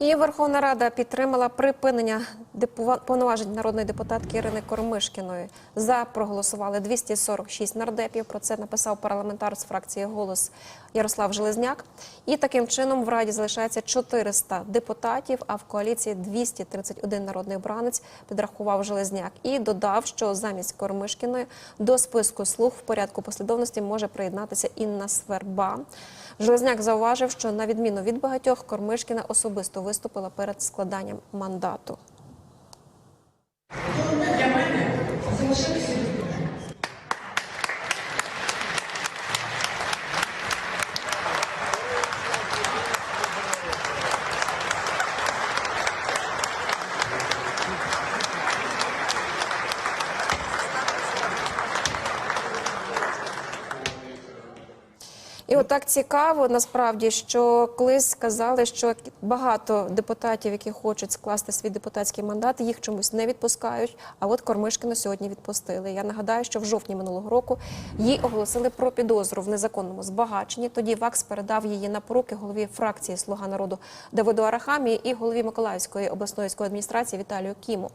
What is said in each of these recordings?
І Верховна Рада підтримала припинення повноважень народної депутатки Ірини Кормишкіної. За проголосували 246 нардепів. Про це написав парламентар з фракції Голос Ярослав Железняк. І таким чином в Раді залишається 400 депутатів, а в коаліції 231 народний обранець підрахував Железняк. І додав, що замість Кормишкіної до списку слуг в порядку послідовності може приєднатися Інна Сверба. Железняк зауважив, що на відміну від багатьох Кормишкіна особисто виступила перед складанням мандату. І отак цікаво насправді, що колись сказали, що багато депутатів, які хочуть скласти свій депутатський мандат, їх чомусь не відпускають. А от Кормишкіну сьогодні відпустили. Я нагадаю, що в жовтні минулого року їй оголосили про підозру в незаконному збагаченні. Тоді ВАКС передав її на поруки голові фракції Слуга народу Давиду Арахамії і голові Миколаївської обласної адміністрації Віталію Кіму.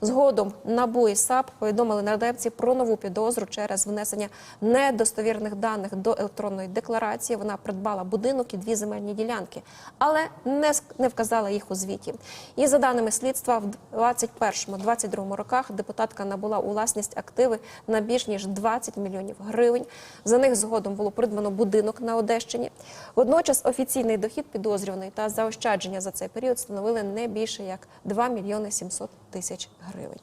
Згодом НАБУ і САП повідомили нардепці про нову підозру через внесення недостовірних даних до електронної декларації. Вона придбала будинок і дві земельні ділянки, але не не вказала їх у звіті. І за даними слідства, в 21-22 роках депутатка набула у власність активи на більш ніж 20 мільйонів гривень. За них згодом було придбано будинок на Одещині. Водночас офіційний дохід підозрюваний та заощадження за цей період становили не більше як 2 мільйони 700 тисяч гривень.